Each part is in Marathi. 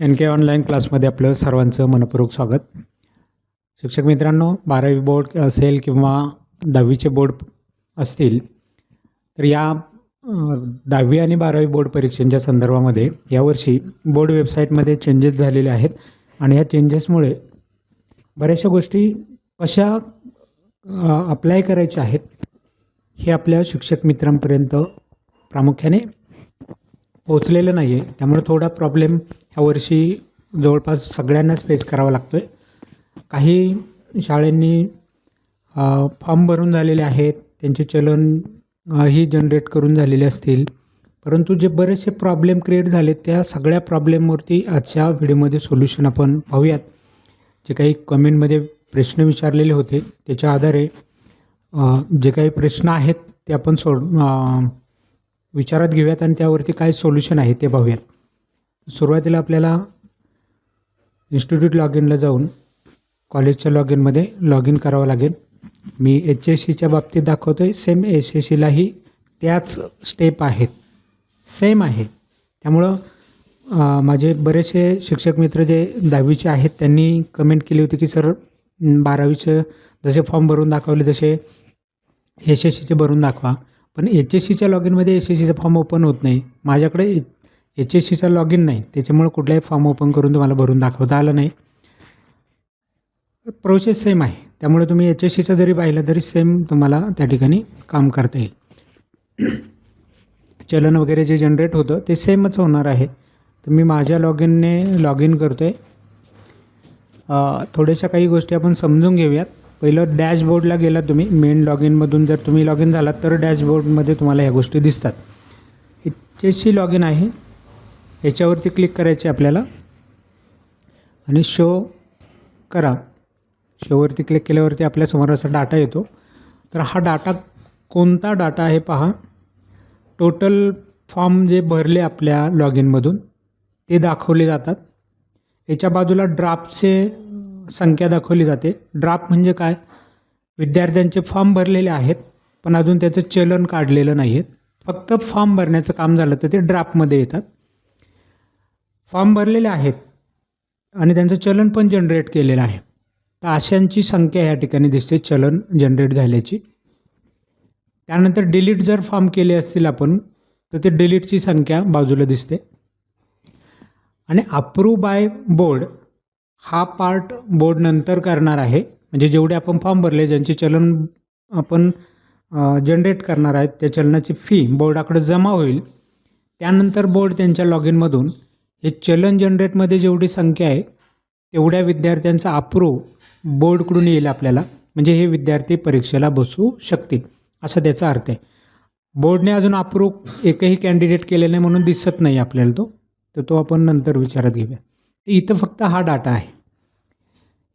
एन के ऑनलाईन क्लासमध्ये आपलं सर्वांचं मनपूर्वक स्वागत. शिक्षक मित्रांनो बारावी बोर्ड असेल किंवा दहावीचे बोर्ड असतील तर या दहावी आणि बारावी बोर्ड परीक्षांच्या संदर्भामध्ये यावर्षी बोर्ड वेबसाईटमध्ये चेंजेस झालेले आहेत आणि या चेंजेसमुळे बऱ्याचशा गोष्टी कशा अप्लाय करायच्या आहेत हे आपल्या शिक्षक मित्रांपर्यंत प्रामुख्याने पोचलेलं नाही आहे त्यामुळे थोडा प्रॉब्लेम ह्या वर्षी जवळपास सगळ्यांनाच फेस करावा लागतो आहे काही शाळांनी फॉर्म भरून झालेले आहेत. त्यांचे चलन ही जनरेट करून झालेले असतील. परंतु जे बरेचसे प्रॉब्लेम क्रिएट झाले त्या सगळ्या प्रॉब्लेमवरती आजच्या व्हिडिओमध्ये सोल्युशन आपण पाहूयात. जे काही कमेंटमध्ये प्रश्न विचारलेले होते त्याच्या आधारे जे काही प्रश्न आहेत ते आपण सोड विचारात घेऊयात आणि त्यावरती काय सोल्युशन आहे ते पाहूयात. सुरुवातीला आपल्याला इन्स्टिट्यूट लॉग इनला जाऊन कॉलेजच्या लॉग इनमध्ये लॉग इन करावं लागेल. मी एच एस सीच्या बाबतीत दाखवतो आहे सेम एस एस सीलाही त्याच स्टेप आहेत. सेम आहे. त्यामुळं माझे बरेचसे शिक्षक मित्र जे दहावीचे आहेत त्यांनी कमेंट केली होती की सर बारावीचे बारावीचं जसे फॉर्म भरून दाखवले तसे एस एस सीचे भरून दाखवा. पण एच एस सीच्या लॉग इनमध्ये एस एस सीचा फॉर्म ओपन होत नाही. माझ्याकडे एच एस सीचा लॉग इन नाही. त्याच्यामुळे कुठलाही फॉर्म ओपन करून तुम्हाला भरून दाखवता आलं नाही. प्रोसेस सेम आहे. त्यामुळे तुम्ही एच एस सीचा जरी पाहिला तरी सेम तुम्हाला त्या ठिकाणी काम करता येईल. चलन वगैरे जे जनरेट होतं ते सेमच होणार आहे. तर मी माझ्या लॉग इनने लॉग इन करतो आहे थोड्याशा काही गोष्टी आपण समजून घेऊयात. पहिलं डॅशबोर्डला गेला तुम्ही मेन लॉग इनमधून जर तुम्ही लॉग इन झालात तर डॅशबोर्डमध्ये तुम्हाला ह्या गोष्टी दिसतात. एच लॉग इन आहे. याच्यावरती क्लिक करायचे आपल्याला. आणि शो करा. शोवरती क्लिक केल्यावरती आपल्यासमोर असा डाटा येतो. तर हा डाटा कोणता डाटा आहे पहा. टोटल फॉर्म जे भरले आपल्या लॉग इनमधून ते दाखवले जातात. याच्या बाजूला ड्राफ्टचे संख्या दाखवली जाते. ड्राफ्ट म्हणजे काय? विद्यार्थ्यांचे फॉर्म भरलेले आहेत पण अजून त्याचं चलन काढलेलं नाही आहे फक्त फॉर्म भरण्याचं काम झालं तर ते ड्राफ्टमध्ये येतात. फॉर्म भरलेले आहेत आणि त्यांचं चलन पण जनरेट केलेलं आहे. तर अशांची संख्या या ठिकाणी दिसते चलन जनरेट झाल्याची. त्यानंतर डिलीट जर फॉर्म केले असतील आपण तर ते डिलीटची संख्या बाजूला दिसते. आणि अप्रूव्ह बाय बोर्ड हा पार्ट बोर्ड नंतर करणार आहे. म्हणजे जेवढे आपण फॉर्म भरले ज्यांचे चलन आपण जनरेट करणार आहेत त्या चलनाची फी बोर्डाकडे जमा होईल. त्यानंतर बोर्ड त्यांच्या लॉग इनमधून हे चलन जनरेटमध्ये जेवढी संख्या आहे तेवढ्या विद्यार्थ्यांचा अप्रूव बोर्डकडून येईल आपल्याला. म्हणजे हे विद्यार्थी परीक्षेला बसू शकतील असा त्याचा अर्थ आहे. बोर्डने अजून अप्रूव एकही कॅन्डिडेट केलेला नाही म्हणून दिसत नाही आपल्याला तो. तर तो आपण नंतर विचारात घेऊया. इथं फक्त हा डाटा आहे.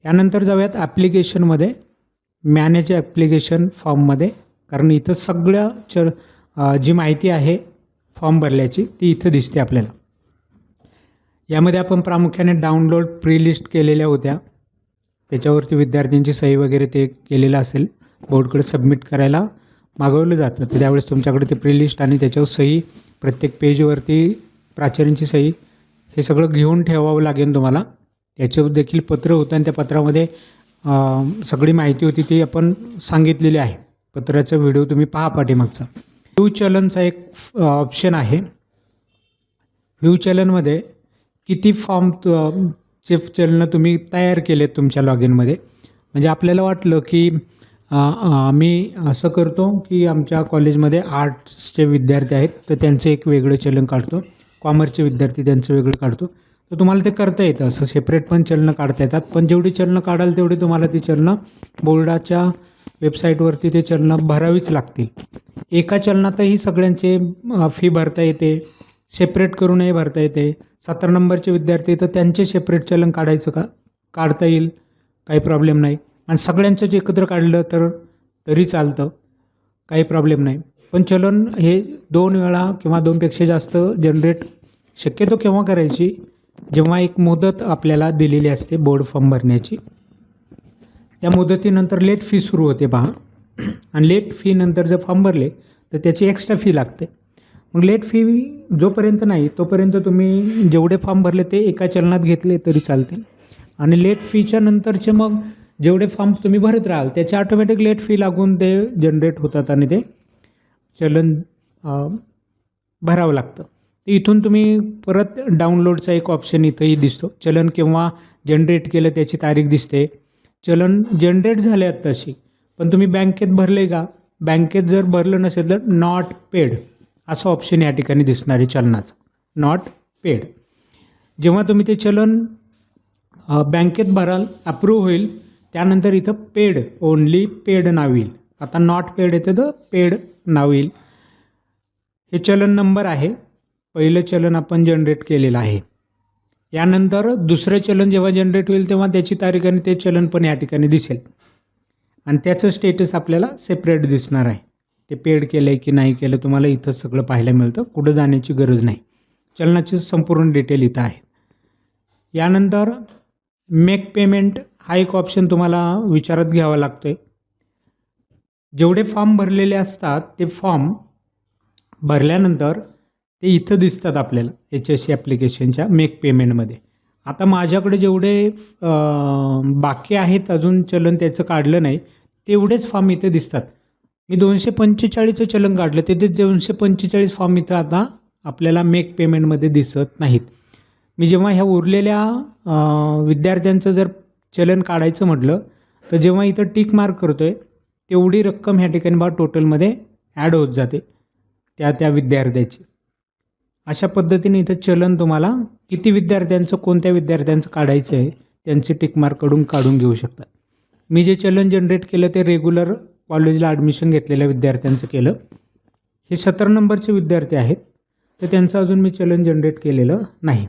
यानंतर जाऊयात ॲप्लिकेशनमध्ये मॅनेज ॲप्लिकेशन फॉर्ममध्ये कारण इथं सगळ्या च जी माहिती आहे फॉर्म भरल्याची ती इथं दिसते आपल्याला. यामध्ये आपण प्रामुख्याने डाउनलोड प्री लिस्ट केलेल्या होत्या. त्याच्यावरती विद्यार्थ्यांची सही वगैरे ते केलेलं असेल बोर्डकडे सबमिट करायला मागवलं जातं. तर त्यावेळेस तुमच्याकडे ते प्री लिस्ट आणि त्याच्यावर सही प्रत्येक पेजवरती प्राचार्यांची सही हे सगळं घेऊन ठेवावं लागेल तुम्हाला. त्याचे देखील पत्र होतं आणि त्या पत्रामध्ये सगळी माहिती होती ती आपण सांगितलेली आहे. पत्राचा व्हिडिओ तुम्ही पहा पाठीमागचा. व्ह्यू चलनचा एक ऑप्शन आहे. व्ह्यू चलनमध्ये किती फॉर्म तु- चे चलनं तुम्ही तयार केलेत तुमच्या लॉग इनमध्ये म्हणजे आपल्याला वाटलं की आम्ही असं करतो की आमच्या कॉलेजमध्ये आर्ट्सचे विद्यार्थी आहेत तर त्यांचं एक वेगळं चलन काढतो. कॉमर्सचे विद्यार्थी त्यांचं वेगळं काढतो. तर तुम्हाला ते करता येतं. असं सेपरेट पण चलनं काढता येतात. पण जेवढी चलनं काढाल तेवढी तुम्हाला ती चलनं बोर्डाच्या वेबसाईटवरती ते चलनं भरावीच लागतील. एका चलनातही सगळ्यांचे फी भरता येते. सेपरेट करूनही भरता येते. सतरा नंबरचे विद्यार्थी तर त्यांचे सेपरेट चलन काढायचं का? काढता येईल. काही प्रॉब्लेम नाही. आणि सगळ्यांचं जे एकत्र काढलं तर तरी चालतं. काही प्रॉब्लेम नाही. पण चलन हे दोन वेळा किंवा दोनपेक्षा जास्त जनरेट शक्यतो केव्हा करायची? जेव्हा एक मुदत आपल्याला दिलेली असते बोर्ड फॉर्म भरण्याची. त्या मुदतीनंतर लेट फी सुरू होते पहा. आणि लेट फीनंतर जर फॉर्म भरले तर त्याची एक्स्ट्रा फी लागते. मग लेट फी जोपर्यंत नाही तोपर्यंत तुम्ही जेवढे फॉर्म भरले ते एका चलनात घेतले तरी चालते. आणि लेट फीच्या नंतरचे मग जेवढे फॉर्म तुम्ही भरत राहाल त्याचे ऑटोमॅटिक लेट फी लागून ते जनरेट होतात आणि ते चलन भरावं लागतं. तर इथून तुम्ही परत डाउनलोडचा एक ऑप्शन इथंही दिसतो. चलन केव्हा जनरेट केलं त्याची तारीख दिसते. चलन जनरेट झाले आत्ताशी तशी पण तुम्ही बँकेत भरले का? बँकेत जर भरलं नसेल तर नॉट पेड असं ऑप्शन या ठिकाणी दिसणार आहे चलनाचं. नॉट पेड जेव्हा तुम्ही ते चलन बँकेत भराल अप्रूव्ह होईल त्यानंतर इथं पेड ओनली पेड नाव येईल. आता नॉट पेड येतं तर पेड नाव येईल. हे चलन नंबर आहे. पहिलं चलन आपण जनरेट केलेलं आहे. यानंतर दुसरं चलन जेव्हा जनरेट होईल तेव्हा त्याची तारीख आणि ते चलन पण या ठिकाणी दिसेल. आणि त्याचं स्टेटस आपल्याला सेपरेट दिसणार आहे. ते पेड केलं आहे की नाही केलं तुम्हाला इथं सगळं पाहायला मिळतं. कुठं जाण्याची गरज नाही. चलनाची संपूर्ण डिटेल इथं आहे. यानंतर मेक पेमेंट हा एक ऑप्शन तुम्हाला विचारात घ्यावा लागतो आहे जेवढे फॉर्म भरलेले असतात ते फॉर्म भरल्यानंतर ते इथं दिसतात आपल्याला एच एस सी ॲप्लिकेशनच्या मेक पेमेंटमध्ये आता माझ्याकडे जेवढे बाकी आहेत अजून चलन त्याचं काढलं नाही तेवढेच फॉर्म इथे दिसतात. मी दोनशे पंचेचाळीसचं चलन काढलं ते दोनशे पंचेचाळीस फॉर्म इथं आता आपल्याला मेक पेमेंटमध्ये दिसत नाहीत. मी जेव्हा ह्या उरलेल्या विद्यार्थ्यांचं जर चलन काढायचं म्हटलं तर जेव्हा इथं टिक मार्क करतो आहे तेवढी रक्कम ह्या ठिकाणी बा टोटलमध्ये ॲड होत जाते. त्या त्या विद्यार्थ्याची. अशा पद्धतीने इथं चलन तुम्हाला किती विद्यार्थ्यांचं कोणत्या विद्यार्थ्यांचं काढायचं आहे त्यांचे टिकमार्ककडून काढून घेऊ शकता. मी जे चलन जनरेट केलं ते रेग्युलर कॉलेजला ॲडमिशन घेतलेल्या विद्यार्थ्यांचं केलं. हे सतरा नंबरचे विद्यार्थी आहेत. तर त्यांचं अजून मी चलन जनरेट केलेलं नाही.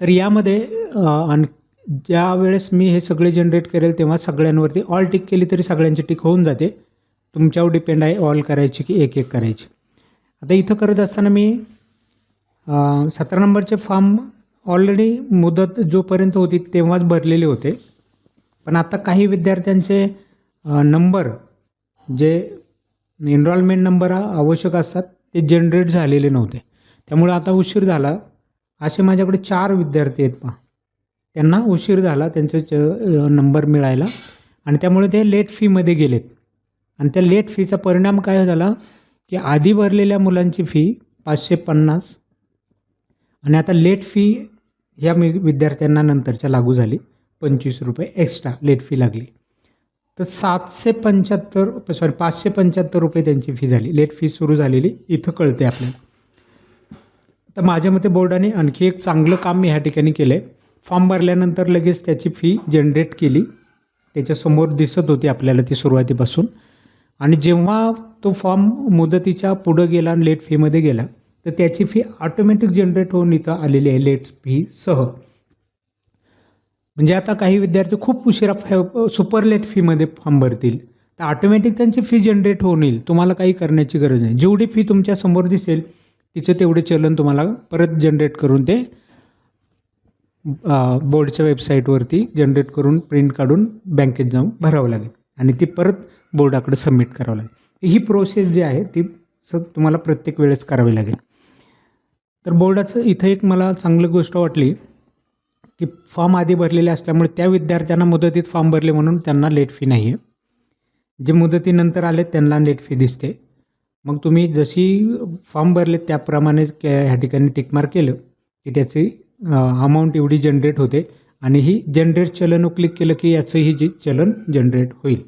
तर यामध्ये अ, आणि ज्या वेळेस मी हे सगळे जनरेट करेल तेव्हा सगळ्यांवरती ऑल टिक केली तरी सगळ्यांची टिक होऊन जाते. तुमच्यावर डिपेंड आहे ऑल करायची की एक एक करायची. आता इथं करत असताना मी सतरा नंबरचे फॉर्म ऑलरेडी मुदत जोपर्यंत होती तेव्हाच भरलेले होते. पण आता काही विद्यार्थ्यांचे नंबर जे एनरॉलमेंट नंबर आवश्यक असतात ते जनरेट झालेले नव्हते. त्यामुळे आता उशीर झाला. असे माझ्याकडे चार विद्यार्थी आहेत पहा. त्यांना उशीर झाला त्यांचे च नंबर मिळायला. आणि त्यामुळे ते लेट फीमध्ये गेलेत. आणि त्या लेट फीचा परिणाम काय झाला? की आधी भरलेल्या मुलांची फी पाचशे पन्नास आणि आता लेट फी ह्या मी विद्यार्थ्यांना नंतरच्या लागू झाली. पंचवीस रुपये एक्स्ट्रा लेट फी लागली. तर सातशे पंच्याहत्तर सॉरी पाचशे पंच्याहत्तर रुपये त्यांची फी झाली. लेट फी सुरू झालेली. इथं कळते आपल्याला. तर माझ्या मते बोर्डाने आणखी एक चांगलं काम मी ह्या ठिकाणी केलं आहे फॉर्म भरल्यानंतर लगेच त्याची फी जनरेट केली. त्याच्यासमोर दिसत होती आपल्याला ती सुरुवातीपासून. आणि जेव्हा तो फॉर्म मुदतीच्या पुढं गेला आणि लेट फीमध्ये गेला तर त्याची फी ऑटोमॅटिक जनरेट होऊन इथं आलेली आहे लेट फीसह म्हणजे आता काही विद्यार्थी खूप उशिरा फॅ सुपर लेट फीमध्ये फॉर्म भरतील. तर ऑटोमॅटिक त्यांची फी जनरेट होऊन येईल. तुम्हाला काही करण्याची गरज नाही. जेवढी फी तुमच्यासमोर दिसेल तिचं तेवढे चलन तुम्हाला परत जनरेट करून ते बोर्डच्या वेबसाईटवरती जनरेट करून प्रिंट काढून बँकेत जाऊन भरावं लागेल. आणि ती परत बोर्डाकडे सबमिट करावं लागेल. ही प्रोसेस जी आहे ती स तुम्हाला प्रत्येक वेळेस करावी लागेल. तर बोर्डाचं इथं एक मला चांगली गोष्ट वाटली की फॉर्म आधी भरलेले असल्यामुळे त्या विद्यार्थ्यांना मुदतीत फॉर्म भरले म्हणून त्यांना लेट फी नाही आहे जे मुदतीनंतर आले त्यांना लेट फी दिसते. मग तुम्ही जशी फॉर्म भरले त्याप्रमाणे ह्या ठिकाणी टिकमार्क केलं की त्याची अमाऊंट एवढी जनरेट होते. आणि ही जनरेट चलन क्लिक केलं की याचंही जी चलन जनरेट होईल.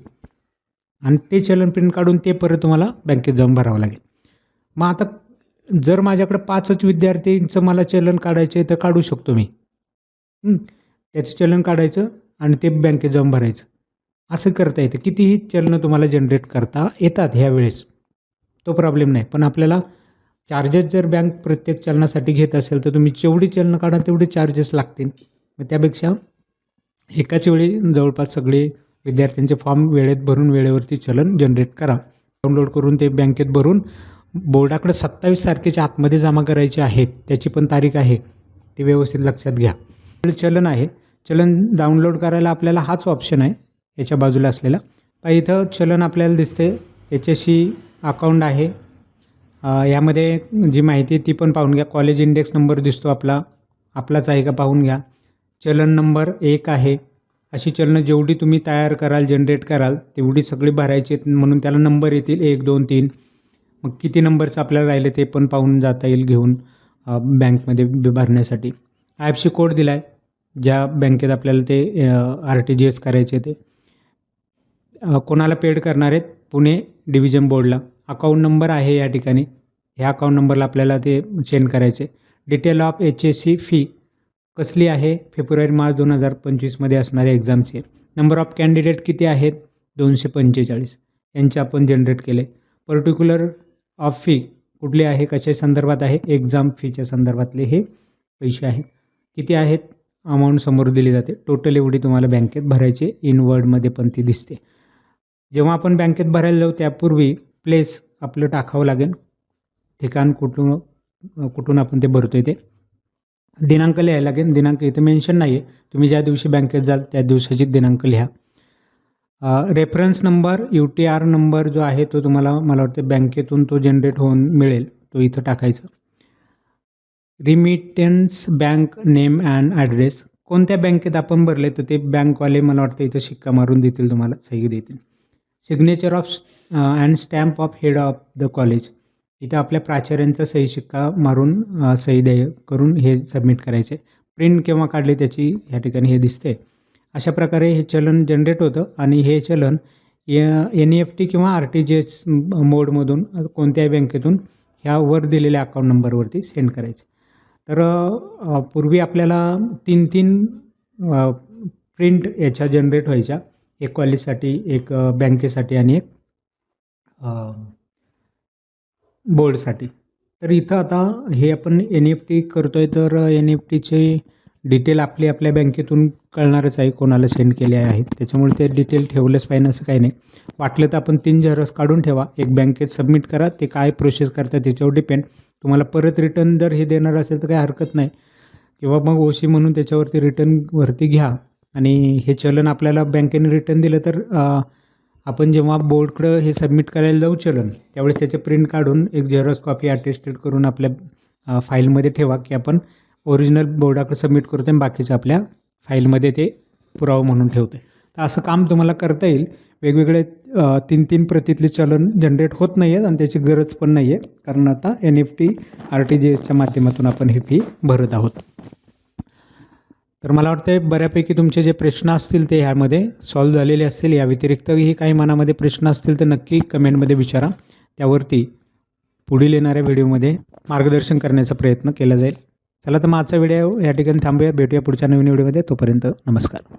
आणि ते चलन प्रिंट काढून ते परत तुम्हाला बँकेत जाऊन भरावं लागेल. मग आता जर माझ्याकडे पाचच विद्यार्थींचं मला चलन काढायचं आहे तर काढू शकतो मी. त्याचं चलन काढायचं आणि ते बँकेत जाऊन भरायचं. असं करता येतं. कितीही चलनं तुम्हाला जनरेट करता येतात ह्या वेळेस तो प्रॉब्लेम नाही. पण आपल्याला चार्जेस जर बँक प्रत्येक चलनासाठी घेत असेल तर तुम्ही जेवढी चलनं काढा तेवढे चार्जेस लागतील. मग त्यापेक्षा एकाच वेळी जवळपास सगळे विद्यार्थ्यांचे फॉर्म वेळेत भरून वेळेवरती चलन जनरेट करा. डाउनलोड करून ते बँकेत भरून बोर्डाकडे सत्तावीस तारखेच्या आतमध्ये जमा करायचे आहेत त्याची पण तारीख आहे ते व्यवस्थित लक्षात घ्या. चलन आहे चलन डाउनलोड करायला आपल्याला हाच ऑप्शन आहे याच्या बाजूला असलेला. तर इथं चलन आपल्याला दिसते याच्याशी अकाउंट आहे यामध्ये जी माहिती आहे ती पण पाहून घ्या. कॉलेज इंडेक्स नंबर दिसतो आपला. आपलाच आहे का पाहून घ्या. चलन नंबर एक आहे. अशी चलनं जेवढी तुम्ही तयार कराल जनरेट कराल तेवढी सगळी भरायची आहेत म्हणून त्याला नंबर येतील एक दोन तीन. मग किती नंबरचं आपल्याला राहिले ते पण पाहून जाता येईल घेऊन बँकमध्ये भरण्यासाठी. आय एफ सी कोड दिला आहे ज्या बँकेत आपल्याला ते आर टी जी एस करायचे ते. कोणाला पेड करणार आहेत? पुणे डिव्हिजन बोर्डला अकाऊंट नंबर आहे या ठिकाणी. ह्या अकाउंट नंबरला आपल्याला ते सेंड करायचे. Detail of H S C fee कसली आहे? फेब्रुवारी मार्च दोन हजार पंचवीसमध्ये असणाऱ्या एक्झामची नंबर ऑफ कॅन्डिडेट किती आहेत? दोनशे पंचेचाळीस. यांचे आपण जनरेट केले. पर्टिक्युलर ऑफ फी कुठली आहे? कशा संदर्भात आहे? एक्झाम फीच्या संदर्भातले हे पैसे आहेत. किती आहेत? अमाऊंट समोर दिली जाते. टोटल एवढी तुम्हाला बँकेत भरायची इन वर्डमध्ये पण ती दिसते. जेव्हा आपण बँकेत भरायला जाऊ त्यापूर्वी प्लेस आपलं टाकावं लागेल. ठिकाण कुठून कुठून आपण ते भरतो आहे ते. दिनांक लिहायला लागेल. दिनांक इथं मेन्शन नाही आहे तुम्ही ज्या दिवशी बँकेत जाल त्या दिवसाची दिनांक लिहा. Reference number U T R number जो आहे तो तुम्हाला मला वाटतं बँकेतून तो जनरेट होऊन मिळेल. तो इथं टाकायचा. Remittance bank name and address कोणत्या बँकेत आपण भरले तर ते बँकवाले मला वाटतं इथं शिक्का मारून देतील तुम्हाला सही देतील. Signature of and stamp of head of the college इथं आपल्या प्राचार्यांचा सही शिक्का मारून अ, सही द्याय करून हे सबमिट करायचे. प्रिंट केव्हा काढली त्याची या ठिकाणी हे दिसते अशा प्रकारे हे चलन जनरेट होतं आणि हे चलन एन ई एफ टी किंवा आर टी जी एस मोडमधून कोणत्याही बँकेतून ह्या वर दिलेल्या अकाउंट नंबरवरती सेंड करायचे. तर अ, पूर्वी आपल्याला तीन तीन प्रिंट याच्या जनरेट व्हायच्या. एक कॉलेजसाठी एक अ, बँकेसाठी आणि एक अ, बोर्डसाठी तर इथं आता हे आपण एन एफ टी करतो आहे तर एन एफ टीचे डिटेल आपली आपल्या बँकेतून कळणारच आहे कोणाला सेंड केले आहेत. त्याच्यामुळे ते डिटेल ठेवलंच पाहिजे असं काही नाही. वाटलं तर आपण तीन झेरॉक्स काढून ठेवा. एक बँकेत सबमिट करा. ते काय प्रोसेस करतात त्याच्यावर डिपेंड तुम्हाला परत रिटर्न जर हे देणार असेल तर काही हरकत नाही. किंवा मग ओशी म्हणून त्याच्यावरती रिटर्नवरती घ्या. आणि हे चलन आपल्याला बँकेने रिटर्न दिलं तर आपण जेव्हा बोर्डकडं हे सबमिट करायला जाऊ चलन त्यावेळेस त्याचे प्रिंट काढून एक झेरॉक्स कॉपी अटेस्टेड करून आपल्या फाईलमध्ये ठेवा की आपण ओरिजिनल बोर्डाकडे सबमिट करतो आणि बाकीचं आपल्या फाईलमध्ये ते पुरावा म्हणून ठेवतो तर असं काम तुम्हाला करता येईल. वेगवेगळे तीन तीन प्रतीतले चलन जनरेट होत नाही आहेत आणि त्याची गरज पण नाही आहे कारण आता N F T R T G एसच्या माध्यमातून आपण ही फी भरत आहोत. तर मला वाटतं बऱ्यापैकी तुमचे जे प्रश्न असतील ते ह्यामध्ये सॉल्व झालेले असतील. या व्यतिरिक्तही काही मनामध्ये प्रश्न असतील तर नक्की कमेंटमध्ये विचारा. त्यावरती पुढील येणाऱ्या व्हिडिओमध्ये मार्गदर्शन करण्याचा प्रयत्न केला जाईल. चला तर मग आजचा व्हिडिओ या ठिकाणी थांबूया. भेटूया पुढच्या नवीन व्हिडिओमध्ये. तोपर्यंत नमस्कार.